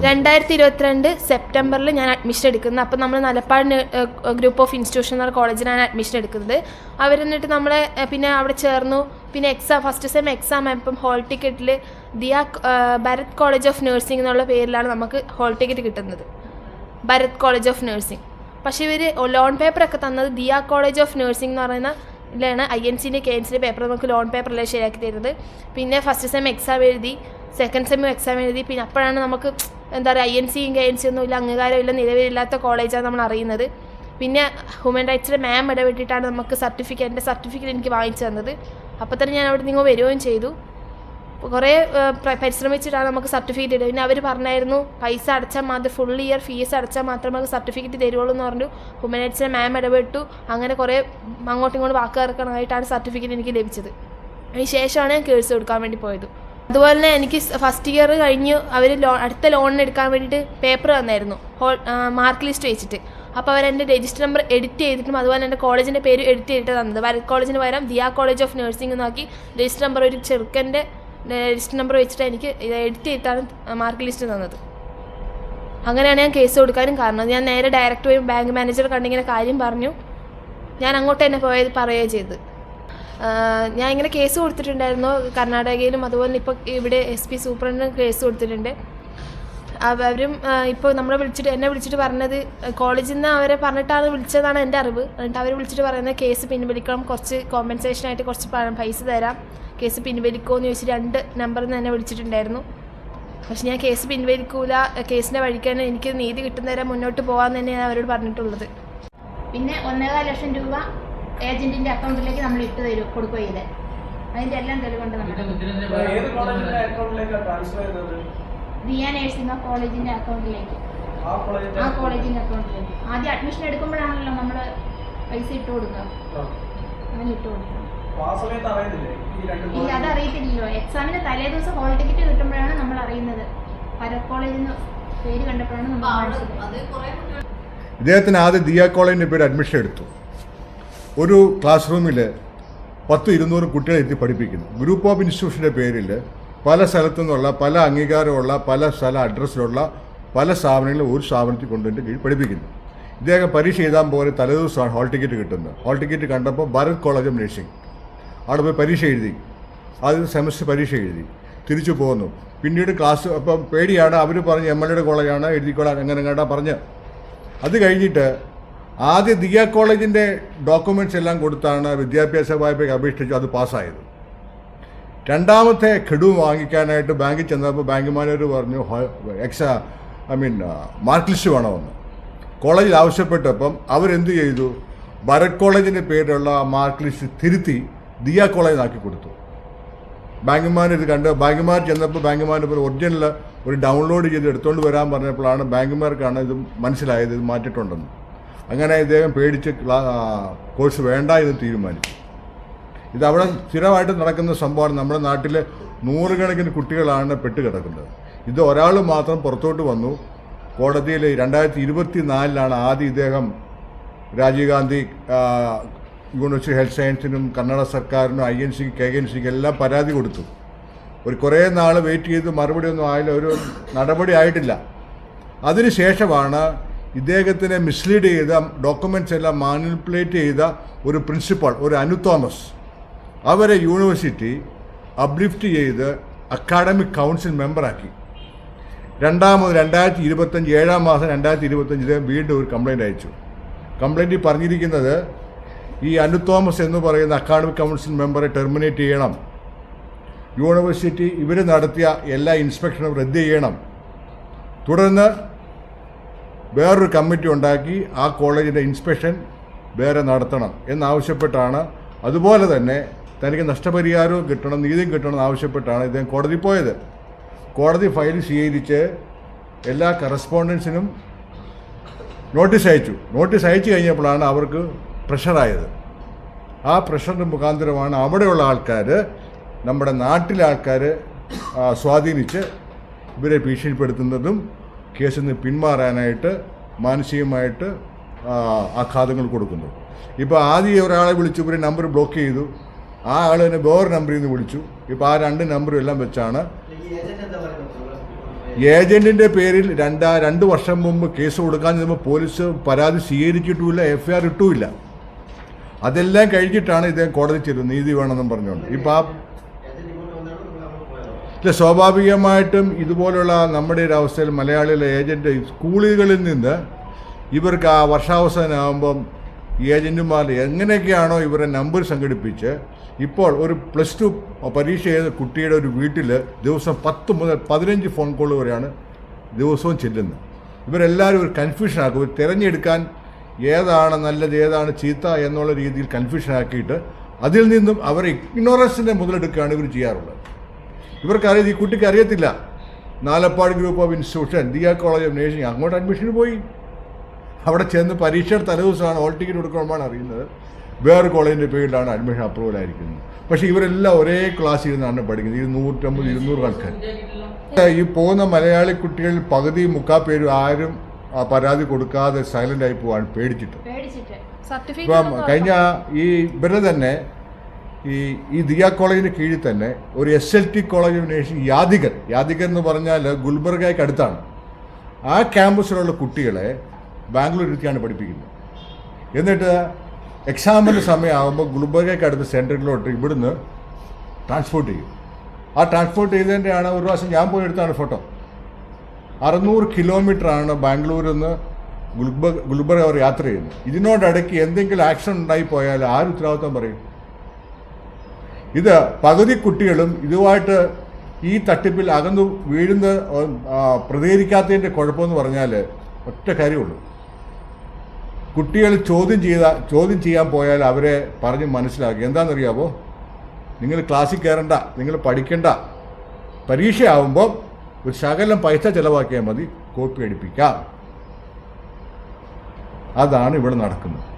രണ്ടായിരത്തി ഇരുപത്തിരണ്ട് സെപ്റ്റംബറിൽ ഞാൻ അഡ്മിഷൻ എടുക്കുന്നത് അപ്പോൾ നമ്മൾ നലപ്പാട് ഗ്രൂപ്പ് ഓഫ് ഇൻസ്റ്റിറ്റ്യൂഷൻ എന്ന കോളേജിലാണ് അഡ്മിഷൻ എടുക്കുന്നത്. അവർ എന്നിട്ട് നമ്മളെ പിന്നെ അവിടെ ചേർന്നു. പിന്നെ എക്സാം ഫസ്റ്റ് സെം എക്സാം ആയപ്പം ഹോൾ ടിക്കറ്റിൽ Diya Bharat college of nursing എന്നുള്ള പേരിലാണ് നമുക്ക് ഹോൾ ടിക്കറ്റ് കിട്ടുന്നത്. ഭരത് കോളേജ് ഓഫ് നഴ്സിംഗ് പക്ഷേ ഇവർ ലോൺ പേപ്പറൊക്കെ തന്നത് ദിയ കോളേജ് ഓഫ് നഴ്സിംഗ് എന്ന് പറയുന്ന ഇതിലാണ് ഐ എൻ സിന്റെ കെ എൻ സിന്റെ പേപ്പർ നമുക്ക് ലോൺ പേപ്പറിലെ ശരിയാക്കി തരുന്നത്. പിന്നെ ഫസ്റ്റ് സെം എക്സാം എഴുതി സെക്കൻഡ് സെമ്മും എക്സാം എഴുതി പിന്നെ അപ്പോഴാണ് നമുക്ക് എന്താ പറയുക ഐ എൻ സിയും കെ എൻ സി ഒന്നും ഇല്ല അംഗീകാരമില്ല നിലവിലില്ലാത്ത കോളേജാണ് നമ്മൾ അറിയുന്നത്. പിന്നെ ഹ്യൂമൻ റൈറ്റ്സിലെ മാം ഇടപെട്ടിട്ടാണ് നമുക്ക് സർട്ടിഫിക്കറ്റ് എന്റെ സർട്ടിഫിക്കറ്റ് എനിക്ക് വാങ്ങിച്ചു തന്നത്. അപ്പോൾ തന്നെ ഞാൻ അവിടെ നിങ്ങൾ വരികയും ചെയ്തു. കുറേ പരിശ്രമിച്ചിട്ടാണ് നമുക്ക് സർട്ടിഫിക്കറ്റ് ഇടുക. പിന്നെ അവർ പറഞ്ഞായിരുന്നു പൈസ അടച്ചാൽ മാത്രം ഫുൾ ഇയർ ഫീസ് അടച്ചാൽ മാത്രമേ നമുക്ക് സർട്ടിഫിക്കറ്റ് തരുള്ളൂ എന്ന് പറഞ്ഞു. ഹ്യൂമനൈറ്റ്സിലെ മാം ഇടപെട്ടു. അങ്ങനെ കുറേ അങ്ങോട്ടും ഇങ്ങോട്ടും വാക്കിറക്കണമായിട്ടാണ് സർട്ടിഫിക്കറ്റ് എനിക്ക് ലഭിച്ചത്. അതിന് ശേഷമാണ് ഞാൻ കേഴ്സ് കൊടുക്കാൻ വേണ്ടി പോയത്. അതുപോലെ തന്നെ എനിക്ക് ഫസ്റ്റ് ഇയർ കഴിഞ്ഞ് അവർ ലോൺ അടുത്ത ലോണിന് എടുക്കാൻ വേണ്ടിയിട്ട് പേപ്പർ തന്നായിരുന്നു. ഹോൾ മാർക്ക് ലിസ്റ്റ് വെച്ചിട്ട്. അപ്പോൾ അവർ എന്റെ രജിസ്റ്റർ നമ്പർ എഡിറ്റ് ചെയ്തിട്ടും അതുപോലെ എന്റെ കോളേജിന്റെ പേര് എഡിറ്റ് ചെയ്തിട്ട് തന്നത്. ഭരത് കോളേജിന് പകരം ദിയ കോളേജ് ഓഫ് നഴ്സിംഗ് എന്നാക്കി രജിസ്റ്റർ നമ്പർ ഒരു ചെറുക്കന്റെ രജിസ്റ്റർ നമ്പർ വെച്ചിട്ട് എനിക്ക് ഇത് എഡിറ്റ് ചെയ്തിട്ടാണ് മാർക്ക് ലിസ്റ്റ് തന്നത്. അങ്ങനെയാണ് ഞാൻ കേസ് കൊടുക്കാനും കാരണം. ഞാൻ നേരെ ഡയറക്റ്റ് പോയി ബാങ്ക് മാനേജർ കണ്ടിങ്ങനെ കാര്യം പറഞ്ഞു. ഞാൻ അങ്ങോട്ട് തന്നെ പോയത് പറയുകയും ചെയ്ത് ആഹ് ഞാൻ ഇങ്ങനെ കേസ് കൊടുത്തിട്ടുണ്ടായിരുന്നു. കർണാടകയിലും അതുപോലെ ഇപ്പോൾ ഇവിടെ എസ് പി സൂപ്രണ്ടിനും കേസ് കൊടുത്തിട്ടുണ്ട്. അവരും ഇപ്പോൾ നമ്മളെ വിളിച്ചിട്ട് എന്നെ വിളിച്ചിട്ട് പറഞ്ഞത് കോളേജിൽ നിന്ന് അവരെ പറഞ്ഞിട്ടാണ് വിളിച്ചതാണ് എന്റെ അറിവ്. എന്നിട്ട് അവർ വിളിച്ചിട്ട് പറയുന്നത് കേസ് പിൻവലിക്കണം കുറച്ച് കോമ്പൻസേഷൻ ആയിട്ട് കുറച്ച് പൈസ തരാം. കേസ് പിൻവലിക്കുമോ എന്ന് ചോദിച്ച് രണ്ട് നമ്പറിൽ നിന്ന് എന്നെ വിളിച്ചിട്ടുണ്ടായിരുന്നു. പക്ഷെ ഞാൻ കേസ് പിൻവലിക്കൂല കേസിന്റെ വഴിക്ക് തന്നെ എനിക്ക് നീതി കിട്ടുന്നവരെ മുന്നോട്ട് പോകാമെന്ന് തന്നെയാണ് അവരോട് പറഞ്ഞിട്ടുള്ളത്. പിന്നെ ഒന്നേകാൽ ലക്ഷം രൂപ ഏജന്റിന്റെ അക്കൗണ്ടിലേക്ക് നമ്മൾ ഇട്ട് തരും കൊടുക്കുകയും ചെയ്തേ. അതിന്റെ എല്ലാം തെളിവുണ്ട് കോളേജിന്റെ ദിയ നഴ്സിംഗ് അക്കൗണ്ടിലേക്ക്. ആ കോളേജിന്റെ ആ കോളേജിന്റെ അക്കൗണ്ടിലേക്ക്. ആദ്യം അഡ്മിഷൻ എടുക്കുമ്പോഴാണല്ലോ നമ്മൾ പൈസ ഇട്ട് കൊടുക്കുക. അങ്ങനെ ഇട്ട് കൊടുക്കുക. ഇല്ല അത് അറിയത്തില്ലല്ലോ. എക്സാമിന് തലേ ദിവസം ഹോൾ ടിക്കറ്റ് കിട്ടുമ്പോഴാണ് നമ്മൾ അറിയുന്നത്. ഭരത് കോളേജിൽ നിന്ന് പേര് കണ്ടപ്പോഴാണ് നമ്മൾ ഇദ്ദേഹത്തിന് ആദ്യം ദിയ കോളേജിന്റെ പേര് അഡ്മിഷൻ എടുത്തു. ഒരു ക്ലാസ് റൂമിൽ പത്ത് ഇരുന്നൂറ് കുട്ടികളെ എത്തി പഠിപ്പിക്കുന്നു. ഗ്രൂപ്പ് ഓഫ് ഇൻസ്റ്റിറ്റ്യൂഷന്റെ പേരിൽ പല സ്ഥലത്തു നിന്നുള്ള പല അംഗീകാരമുള്ള പല സ്ഥല അഡ്രസ്സിലുള്ള പല സ്ഥാപനങ്ങളും ഒരു സ്ഥാപനത്തിൽ കൊണ്ടുവന്നിട്ട് കീഴിൽ പഠിപ്പിക്കുന്നു. ഇദ്ദേഹം പരീക്ഷ എഴുതാൻ പോലെ തലേദിവസമാണ് ഹാൾ ടിക്കറ്റ് കിട്ടുന്നത്. ഹാൾ ടിക്കറ്റ് കണ്ടപ്പോൾ ഭാരത് കോളേജ് ഓഫ് നഴ്സിംഗ് അവിടെ പോയി പരീക്ഷ എഴുതി. ആദ്യം സെമസ്റ്റർ പരീക്ഷ എഴുതി. തിരിച്ചു പോകുന്നു പിന്നീട് ക്ലാസ് അപ്പം പേടിയാണ്. അവർ പറഞ്ഞ് എം എൽ എയുടെ കോളേജാണ് എഴുതിക്കോളാൻ എങ്ങനെ കണ്ടാ പറഞ്ഞ്. അത് കഴിഞ്ഞിട്ട് ആദ്യം ദിയ കോളേജിന്റെ ഡോക്യുമെന്റ്സ് എല്ലാം കൊടുത്താണ് വിദ്യാഭ്യാസ വായ്പയ്ക്ക് അപേക്ഷിച്ചു അത് പാസ്സായത്. രണ്ടാമത്തെ ഘടു വാങ്ങിക്കാനായിട്ട് ബാങ്കിൽ ചെന്നപ്പോൾ ബാങ്ക് മാനേജർ പറഞ്ഞു എക്സാ ഐ മീൻ മാർക്ക് ലിസ്റ്റ് വേണമെന്ന്. കോളേജിൽ ആവശ്യപ്പെട്ടപ്പം അവരെന്ത് ചെയ്തു? ഭരത് കോളേജിന്റെ പേരിലുള്ള മാർക്ക് ലിസ്റ്റ് തിരുത്തി ദിയ കോളേജിനാക്കി കൊടുത്തു. ബാങ്കുമാർ ഇത് കണ്ട് ബാങ്കുമാർ ചെന്നപ്പോൾ ബാങ്കുമാർ ഇപ്പോൾ ഒറിജിനൽ ഒരു ഡൗൺലോഡ് ചെയ്ത് എടുത്തുകൊണ്ട് വരാൻ പറഞ്ഞപ്പോഴാണ് ബാങ്കുമാർക്കാണ് ഇത് മനസ്സിലായത് ഇത് മാറ്റിയിട്ടുണ്ടെന്ന്. അങ്ങനെ ഇദ്ദേഹം പേടിച്ച് കോഴ്സ് വേണ്ട എന്ന് തീരുമാനിച്ചു. ഇത് അവിടെ സ്ഥിരമായിട്ട് നടക്കുന്ന സംഭവമാണ് നമ്മുടെ നാട്ടിൽ നൂറുകണക്കിന് കുട്ടികളാണ് പെട്ട് കിടക്കുന്നത് ഇത് ഒരാൾ മാത്രം പുറത്തോട്ട് വന്നു. കോടതിയിൽ രണ്ടായിരത്തി ഇരുപത്തി നാലിലാണ് ആദ്യം ഇദ്ദേഹം രാജീവ് ഗാന്ധി യൂണിവേഴ്സിറ്റി ഹെൽത്ത് സയൻസിനും കന്നഡ സർക്കാരിനും ഐ എൻ സിക്ക് കെ എൻ സിക്ക് എല്ലാം പരാതി കൊടുത്തു. ഒരു കുറേ നാൾ വെയിറ്റ് ചെയ്ത് മറുപടി ഒന്നും ആയില്ല ഒരു നടപടി ആയിട്ടില്ല. അതിനുശേഷമാണ് ഇദ്ദേഹത്തിനെ മിസ്ലീഡ് ചെയ്ത ഡോക്യുമെന്റ്സ് എല്ലാം മാനിപ്പുലേറ്റ് ചെയ്ത ഒരു പ്രിൻസിപ്പൾ ഒരു അനു തോമസ്. അവരെ യൂണിവേഴ്സിറ്റി അപ്ലിഫ്റ്റ് ചെയ്ത് അക്കാഡമിക് കൗൺസിൽ മെമ്പറാക്കി രണ്ടാമത് രണ്ടായിരത്തി ഇരുപത്തഞ്ച് ഏഴാം മാസം രണ്ടായിരത്തി ഇരുപത്തഞ്ചിൽ വീണ്ടും ഒരു കംപ്ലൈന്റ് അയച്ചു. കംപ്ലൈന്റിൽ പറഞ്ഞിരിക്കുന്നത് ഈ അനു തോമസ് എന്ന് പറയുന്ന അക്കാഡമിക് കൗൺസിൽ മെമ്പറെ ടെർമിനേറ്റ് ചെയ്യണം. യൂണിവേഴ്സിറ്റി ഇവർ നടത്തിയ എല്ലാ ഇൻസ്പെക്ഷനും റദ്ദ് ചെയ്യണം. തുടർന്ന് വേറൊരു കമ്മിറ്റി ഉണ്ടാക്കി ആ കോളേജിന്റെ ഇൻസ്പെക്ഷൻ വേറെ നടത്തണം എന്നാവശ്യപ്പെട്ടാണ്. അതുപോലെ തന്നെ തനിക്ക് നഷ്ടപരിഹാരവും കിട്ടണം നീതിയും കിട്ടണം എന്നാവശ്യപ്പെട്ടാണ് ഇദ്ദേഹം കോടതി പോയത്. കോടതി ഫയൽ സ്വീകരിച്ച് എല്ലാ കറസ്പോണ്ടൻസിനും നോട്ടീസ് അയച്ചു. നോട്ടീസ് അയച്ചു കഴിഞ്ഞപ്പോഴാണ് അവർക്ക് പ്രഷറായത്. ആ പ്രഷറിന്റെ മുഖാന്തരമാണ് അവിടെയുള്ള ആൾക്കാർ നമ്മുടെ നാട്ടിലെ ആൾക്കാർ സ്വാധീനിച്ച് ഇവരെ ഭീഷണിപ്പെടുത്തുന്നതും കേസിൽ നിന്ന് പിന്മാറാനായിട്ട് മാനസികമായിട്ട് ആഘാതങ്ങൾ കൊടുക്കുന്നു. ഇപ്പോൾ ആദ്യം ഒരാളെ വിളിച്ചു ഇവരെ നമ്പർ ബ്ലോക്ക് ചെയ്തു. ആ ആൾ തന്നെ വേറെ നമ്പറിൽ നിന്ന് വിളിച്ചു. ഇപ്പോൾ ആ രണ്ട് നമ്പറും എല്ലാം വെച്ചാണ് ഏജന്റിന്റെ പേരിൽ രണ്ടാ രണ്ട് വർഷം മുമ്പ് കേസ് കൊടുക്കാൻ ചെന്നപ്പോൾ പോലീസ് പരാതി സ്വീകരിച്ചിട്ടുമില്ല എഫ് ഐ ആർ ഇട്ടുമില്ല. അതെല്ലാം കഴിഞ്ഞിട്ടാണ് ഇദ്ദേഹം കോടതി ചെല്ലുന്നത്. നീതി വേണമെന്നും പറഞ്ഞുകൊണ്ട്. ഇപ്പം ആ ഇല്ല സ്വാഭാവികമായിട്ടും ഇതുപോലുള്ള നമ്മുടെ ഒരു അവസ്ഥയിൽ മലയാളിയിലെ ഏജന്റ് സ്കൂളുകളിൽ നിന്ന് ഇവർക്ക് ആ വർഷാവസാനമാകുമ്പം ഈ ഏജന്റുമാർ എങ്ങനെയൊക്കെയാണോ ഇവരെ നമ്പർ സംഘടിപ്പിച്ച് ഇപ്പോൾ ഒരു പ്ലസ് ടു പരീക്ഷ ചെയ്ത കുട്ടിയുടെ ഒരു വീട്ടിൽ ദിവസം പത്ത് മുതൽ പതിനഞ്ച് ഫോൺ കോൾ വരെയാണ് ദിവസവും ചെല്ലുന്നത്. ഇവരെല്ലാവരും ഒരു കൺഫ്യൂഷനാക്കും. തിരഞ്ഞെടുക്കാൻ ഏതാണ് നല്ലത് ഏതാണ് ചീത്ത എന്നുള്ള രീതിയിൽ കൺഫ്യൂഷനാക്കിയിട്ട് അതിൽ നിന്നും അവരെ ഇഗ്നോറൻസിനെ മുതലെടുക്കുകയാണ് ഇവർ ചെയ്യാറുള്ളത്. ഇവർക്കറിയാം ഈ കുട്ടിക്ക് അറിയത്തില്ല. Nalappad group of institution Diya college of nursing. അങ്ങോട്ട് അഡ്മിഷന് പോയി. അവിടെ ചെന്ന് പരീക്ഷയുടെ തലേദിവസമാണ് ഓൾ ടിക്കറ്റ് കൊടുക്കുമ്പോഴാണ് അറിയുന്നത്. വേറെ കോളേജിന്റെ പേരിലാണ് അഡ്മിഷൻ അപ്രൂവൽ ആയിരിക്കുന്നത്. പക്ഷേ ഇവരെല്ലാം ഒരേ ക്ലാസ്സിൽ ഇരുന്നാണ് പഠിക്കുന്നത്. ഇരുന്നൂറ്റമ്പത് ഇരുന്നൂറ് ആൾക്കാർ. ഈ പോകുന്ന മലയാളി കുട്ടികളിൽ പകുതി മുക്കാ പേരും ആരും ആ പരാതി കൊടുക്കാതെ സൈലന്റ് ആയി പോവാൻ പേടിച്ചിട്ട്. കഴിഞ്ഞ ഈ ഇവരെ തന്നെ ഈ ഈ ദിയ കോളേജിന് കീഴിൽ തന്നെ ഒരു S L T college of nursing Yadgir Yadgir എന്ന് പറഞ്ഞാൽ ഗുൽബർഗയ്ക്ക് അടുത്താണ്. ആ ക്യാമ്പസിലുള്ള കുട്ടികളെ ബാംഗ്ലൂർ ഇരുത്തിയാണ് പഠിപ്പിക്കുന്നത്. എന്നിട്ട് എക്സാമിന്റെ സമയമാകുമ്പോൾ ഗുൽബർഗയ്ക്ക് അടുത്ത സെന്ററിലോട്ട് ഇവിടുന്ന് ട്രാൻസ്പോർട്ട് ചെയ്യും. ആ ട്രാൻസ്പോർട്ട് ചെയ്തതിന്റെയാണ് ഒരു പ്രാവശ്യം ഞാൻ പോയി എടുത്താണ് ഫോട്ടോ. അറുന്നൂറ് കിലോമീറ്ററാണ് ബാംഗ്ലൂരിൽ നിന്ന് ഗുൽബർഗ് ഗുൽബർഗ് അവർ യാത്ര ചെയ്യുന്നത്. ഇതിനോടടുക്ക് എന്തെങ്കിലും ആക്ഷൻ ഉണ്ടായി പോയാൽ ആര് ഉത്തരവാദിത്വം പറയും? ഇത് പകുതി കുട്ടികളും ഇതുമായിട്ട് ഈ തട്ടിപ്പിൽ അകന്നു വീഴുന്ന പ്രതികരിക്കാത്തതിന്റെ കുഴപ്പമെന്ന് പറഞ്ഞാൽ ഒറ്റ കാര്യമുള്ളൂ. കുട്ടികൾ ചോദ്യം ചെയ്ത ചോദ്യം ചെയ്യാൻ പോയാൽ അവരെ പറഞ്ഞ് മനസ്സിലാക്കി. എന്താണെന്നറിയാമോ നിങ്ങൾ ക്ലാസ്സിൽ കയറണ്ട നിങ്ങൾ പഠിക്കണ്ട. പരീക്ഷയാവുമ്പോൾ ഒരു ശകലം പൈസ ചിലവാക്കിയാൽ മതി കോപ്പി അടിപ്പിക്കാം. അതാണ് ഇവിടെ നടക്കുന്നത്.